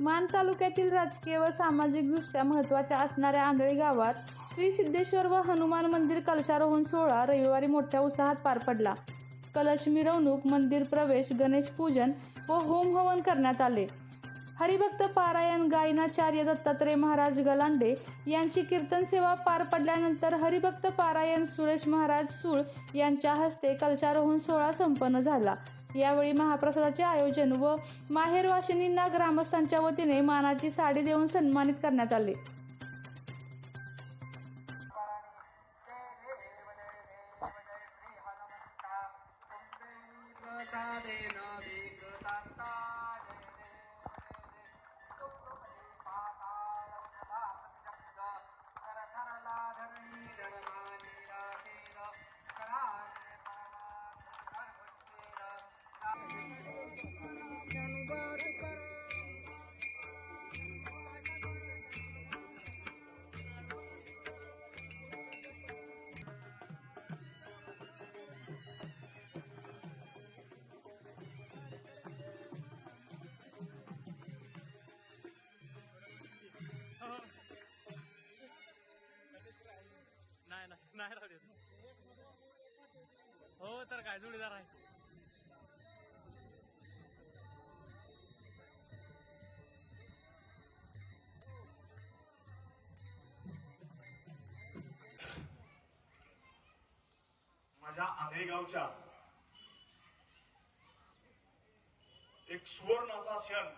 मान तालुक्यातील राजकीय व सामाजिकदृष्ट्या महत्त्वाच्या असणाऱ्या आंधळी गावात श्री सिद्धेश्वर व हनुमान मंदिर कलशारोहण सोहळा रविवारी मोठ्या उत्साहात पार पडला. कलश मिरवणूक मंदिर प्रवेश गणेश पूजन व होम हवन करण्यात आले. हरिभक्त पारायण गायनाचार्य दत्तात्रय महाराज गलांडे यांची कीर्तन सेवा पार पडल्यानंतर हरिभक्त पारायण सुरेश महाराज सूळ यांच्या हस्ते कलशारोहण सोहळा संपन्न झाला. यावेळी महाप्रसादाचे आयोजन व माहेरवाशिनींना ग्रामस्थांच्या वतीने मानाची साडी देऊन सन्मानित करण्यात आले नाही हो तर काय जोडीदार आहे. माझ्या आंधळेगावच्या एक सुवर्ण असा क्षण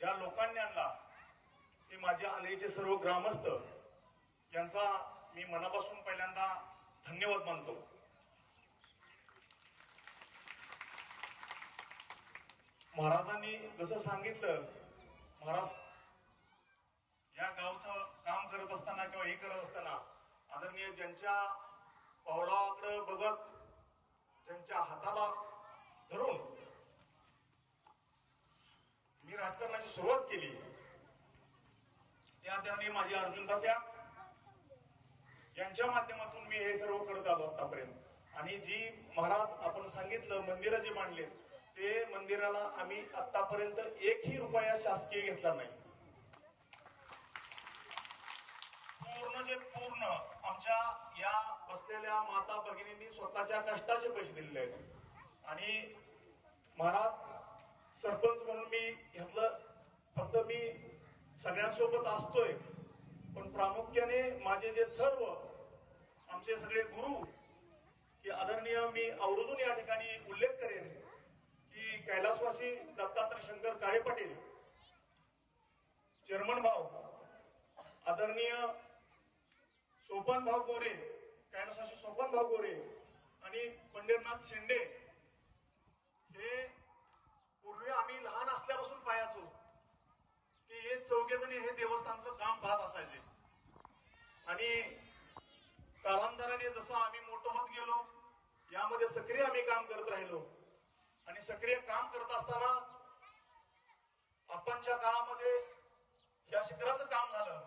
ज्या लोकांनी आणला ते माझे आंधळीचे सर्व ग्रामस्थ यांचा मी मनापासून पहिल्यांदा धन्यवाद मानतो. महाराजांनी जसं सांगितलं महाराज या गावचं काम करत असताना किंवा हे करत असताना आदरणीय ज्यांच्या पावलाकडे बघत ज्यांच्या हाताला धरून मी राजकारणाची सुरुवात केली त्या त्यांनी माझी अर्जुन तात्या यांच्या माध्यमातून मी हे सर्व करत आलो आतापर्यंत. आणि जी महाराज आपण सांगितलं मंदिरं जी बांधले ते मंदिराला आम्ही आतापर्यंत एकही रुपया शासकीय घेतला नाही. पूर्ण जे पूर्ण आमच्या या बसलेल्या माता भगिनींनी स्वतःच्या कष्टाचे पैसे दिलेले आहेत. आणि महाराज सरपंच म्हणून मी घेतलं फक्त मी सगळ्यांसोबत असतोय पण प्रामुख्याने माझे जे सर्व आमचे सगळे गुरु की आदरणीय मी आवर्जून या ठिकाणी उल्लेख करेन. कैलासवासी दत्तात्रय शंकर काळे पाटील चेअरमन भाऊ आदरणीय सोपान भाऊ गोरे कैलासवासी सोपान भाऊ गोरे आणि पंढरनाथ शेंडे हे पूर्वी आम्ही लहान असल्यापासून पाहायचो की हे चौघेजणी हे देवस्थानचं काम पाहत असायचे. आणि कालांतराने जसं आम्ही मोठं होत गेलो यामध्ये सक्रिय आम्ही काम करत राहिलो. आणि सक्रिय काम करत असताना आपणच्या काळामध्ये या शिखराचं काम झालं.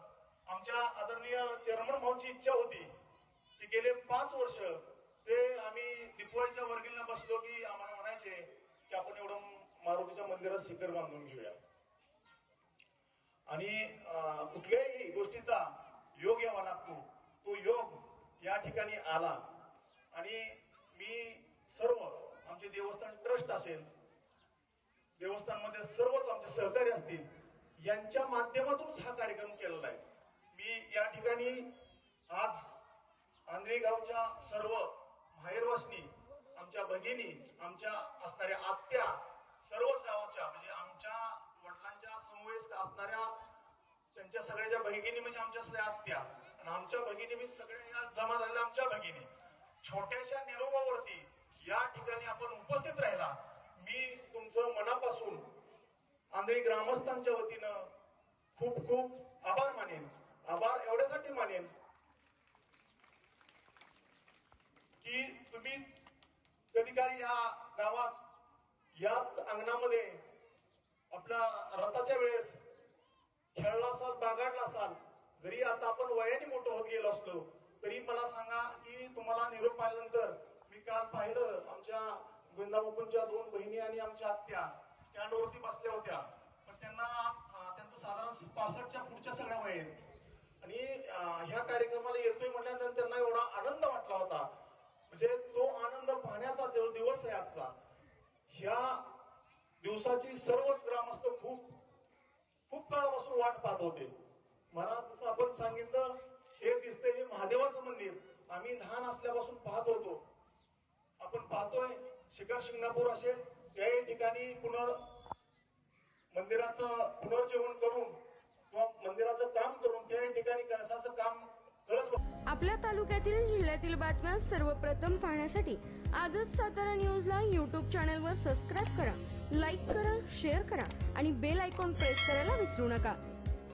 आमच्या आदरणीय चेअरमन भाऊची इच्छा होती की गेले पाच वर्ष ते आम्ही दिपवाळीच्या वर्गीला बसलो की आम्हाला म्हणायचे की आपण एवढं मारुतीच्या मंदिरात शिखर बांधून घेऊया. आणि कुठल्याही गोष्टीचा योग यावा लागतो. तो योग या ठिकाणी आला. आणि मी सर्व आमचे देवस्थान ट्रस्ट असेल देवस्थानमध्ये सर्वच आमचे सहकारी असतील यांच्या माध्यमातूनच हा कार्यक्रम केलेला आहे. मी या ठिकाणी आज आंधळी गावच्या सर्व माहेरवासनी आमच्या भगिनी आमच्या असणाऱ्या आत्या सर्वच गावाच्या म्हणजे आमच्या वडिलांच्या समवेश असणाऱ्या त्यांच्या सगळ्याच्या भगिनी म्हणजे आमच्या सगळ्या आत्या. आणि आमच्या भगिनी मी सगळ्या जमा झालेल्या आमच्या भगिनी. छोट्याशा निरोपावरती या ठिकाणी आपण उपस्थित राहिला. मी तुमचं मनापासून आंधळी ग्रामस्थांच्या वतीनं खूप खूप आभार मानेन. आभार एवढ्यासाठी मानेन की तुम्ही कधी काही या गावात याच अंगणामध्ये आपल्या रथाच्या वेळेस खेळला असाल बागाडला असाल जरी आता आपण वयाने मोठं होत गेलो असलो तरी मला सांगा की तुम्हाला निरोप पाहिल्यानंतर काल पाहिलं आमच्या गोविंदा दोन बहिणी आणि आमच्या आत्या स्टँडवरती बसल्या होत्या. पण त्यांना साधारण पासष्टच्या पुढच्या सगळ्या वय आणि ह्या कार्यक्रमाला येतोय म्हटल्यानंतर त्यांना एवढा आनंद वाटला होता. म्हणजे तो आनंद पाहण्याचा जो दिवस आहे आजचा ह्या दिवसाची सर्वच ग्रामस्थ खूप खूप काळापासून वाट पाहत होते. मला आपण सांगितलं हे दिसतंय हे महादेवाचं मंदिर. आम्ही लहान असल्यापासून पाहत होतो. आपण पाहतोय शिखर शिंगणापूर असेल त्याही ठिकाणी पुनर मंदिराचं पुनर्जीवन करून किंवा मंदिराचं काम करून त्याही ठिकाणी कळसाचं काम आपल्या तालुक्यातील जिल्ह्यातील बातम्या सर्वप्रथम पाहण्यासाठी आजच सातारा न्यूजला यूट्यूब चॅनलवर सबस्क्राईब करा लाईक करा शेअर करा आणि बेल आयकॉन प्रेस करायला विसरू नका.